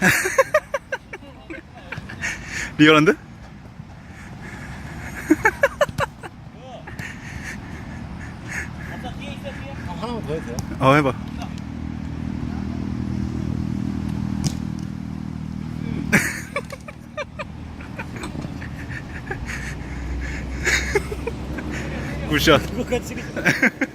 리얼한데? 하나만 더 해도 돼요? 어 해봐 굿샷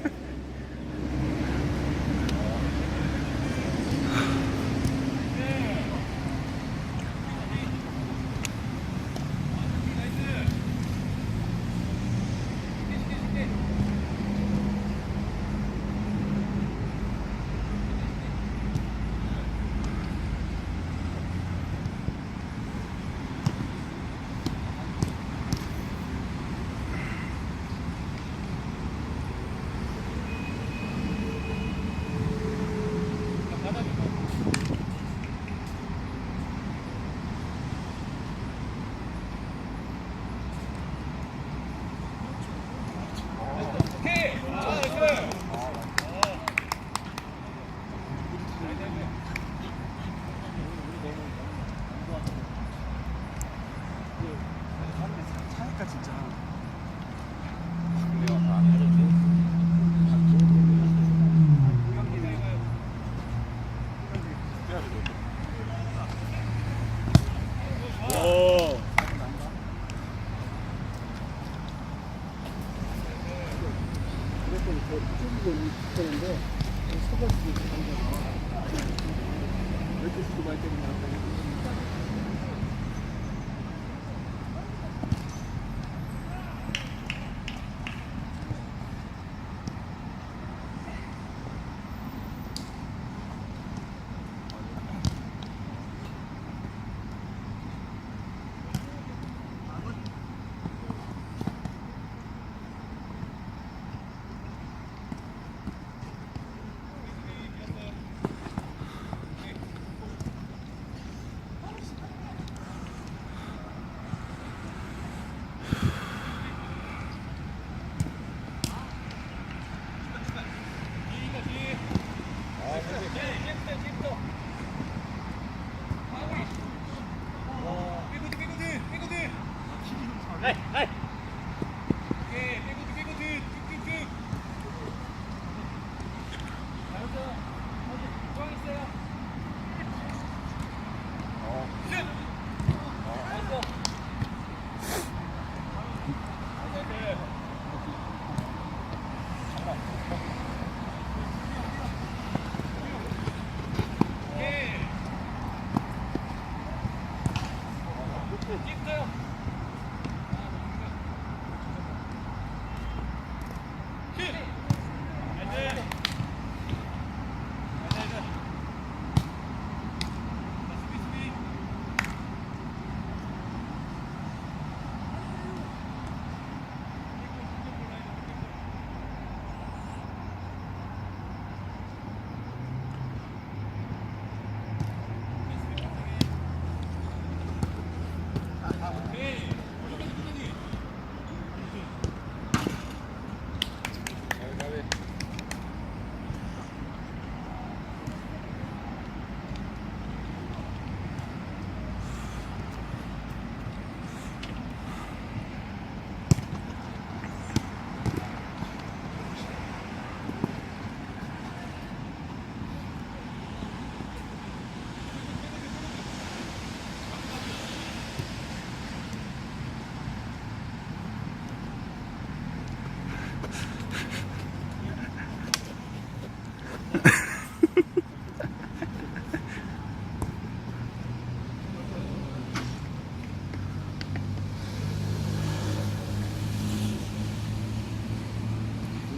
우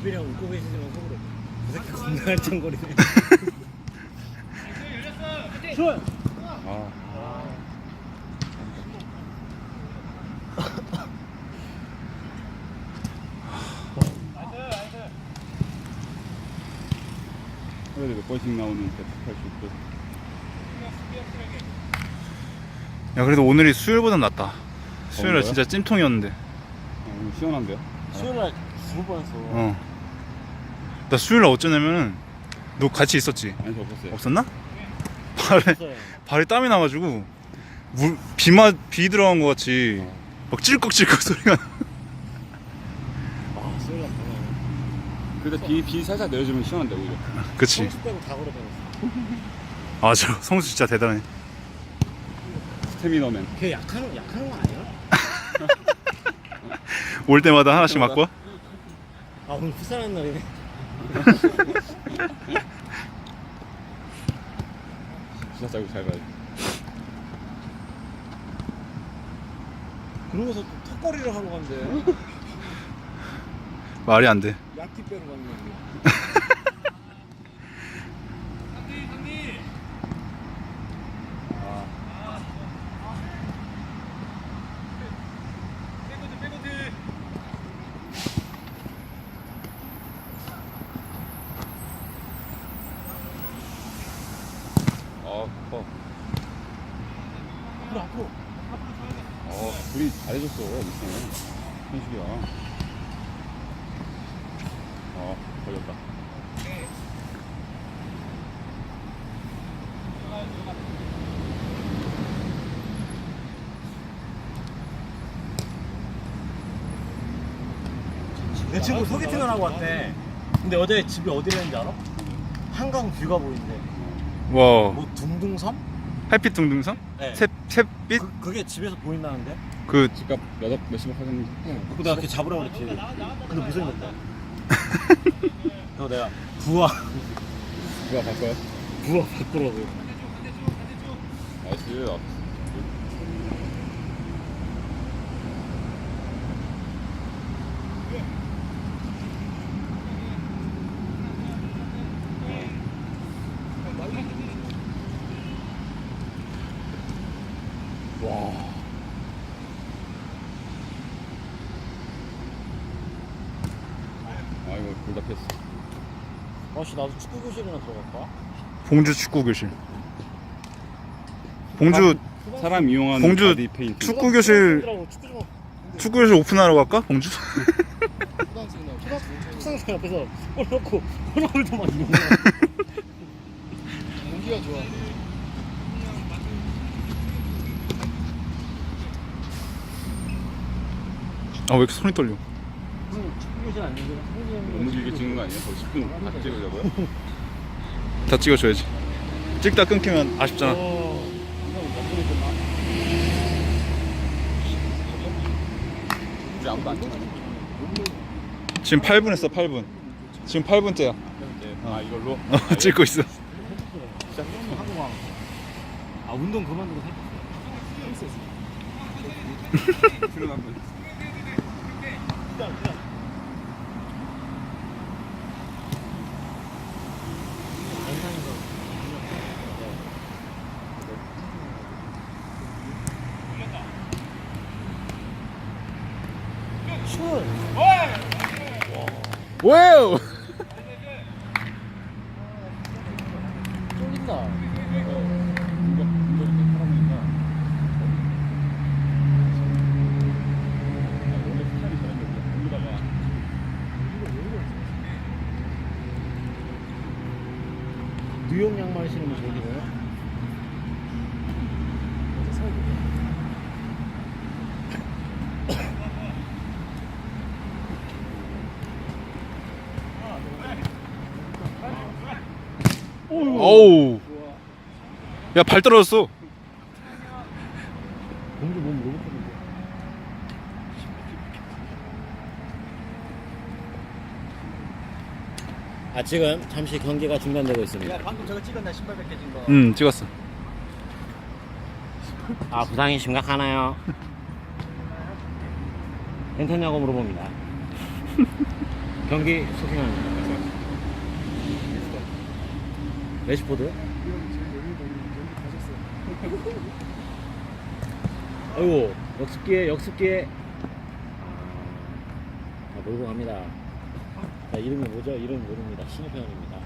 빈이랑 웃고 계시지만 속으로 그 새끼 겁나 할짱거리네. 좋아 아. 그래도 몇 번씩 나오는 대폭할 수 있고. 야 그래도 오늘이 수요일보단 낫다. 수요일날 더운 진짜 찜통이었는데. 아, 오늘 시원한데요? 수요일날 죽을 뻔했어 어 나 수요일 날 어쩌냐면은 너 같이 있었지 아니 저 없었어요 없었나? 발에 없어요. 발에 땀이 나가지고 물 비마 비 들어간 것 같이 어. 막 찔꺽찔꺽 소리가 나. 아 소리가 나네. 근데 비, 비 살짝 내려주면 시원한데 오히려 그치 성수 빼고 다 걸어다녔어. 맞아 성수 진짜 대단해 스태미너맨 걔 약하는 약하는 거 아니야? 올 때마다 하나씩. 맞고 와? 아 오늘 풋살한 날이네. 기사 짜고 잘 가야지 그러고서 또 턱걸이를 하러 간대. 말이 안 돼. 약기 빼러 갔는 커. 앞으로 앞으로. 어 둘이 잘해줬어 이승 현식이야 어 걸렸다 내 친구 소개팅을 하고 왔대. 근데 어제 집이 어디라는지 알아? 한강 뷰가 보이는데. 와 뭐 둥둥섬? 햇빛 둥둥섬? 네. 새, 샛빛? 그, 그게 집에서 보인다는데? 그 집값 몇억 몇십억 하겠는데 응. 그거 내가 이렇게 잡으라고 그랬지. 근데 무슨 일 없다. 그래서 내가 부와 누가 바꿔요? 부와 바꾸라고. 나이스 아 이거 둘다 패스 아씨 나도 축구 교실이나 들어갈까? 봉주 축구 교실 봉주 사람 이용하는 바디 페인트 축구 교실 축구 좀 축구 교실 오픈하러 갈까? 봉주? 학생들 앞에서 골 넣고 호날두만 이런 거. 공기가 좋아. 아 왜 이렇게 손이 떨려 너무 길게 찍는 거 아니야? 거의 10분 다 찍으려고요? 다 찍어줘야지. 찍다 끊기면 아쉽잖아. 어. 우리 아무도 안 찍어 지금 8분 했어 8분. 지금 8분째야. 아 이걸로? 찍고 있어. 한국왕. 아 운동 그만두고 살 출연 한번 슛! 와우 쫄린다. 뉴욕 양말 신으면 저기래요? 어우 야 발 떨어졌어 공주 몸 로봇인데. 아 지금 잠시 경기가 중단되고 있습니다. 방금 저거 찍었나 신발 벗겨진 거. 응 찍었어 아 부상이 심각하나요? 괜찮냐고 물어봅니다. 경기 소킹합니다. 레시포드? 아이고 역습기에 역습기에 아, 몰고 갑니다. 자 이름이 뭐죠? 이름 모릅니다. 신입회원입니다.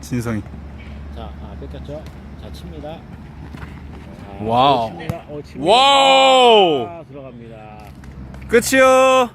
진성이 자 아, 뺏겼죠? 자 칩니다. 자, 와우. 어, 칩니다. 어, 칩니다. 와우 아, 들어갑니다. 끝이요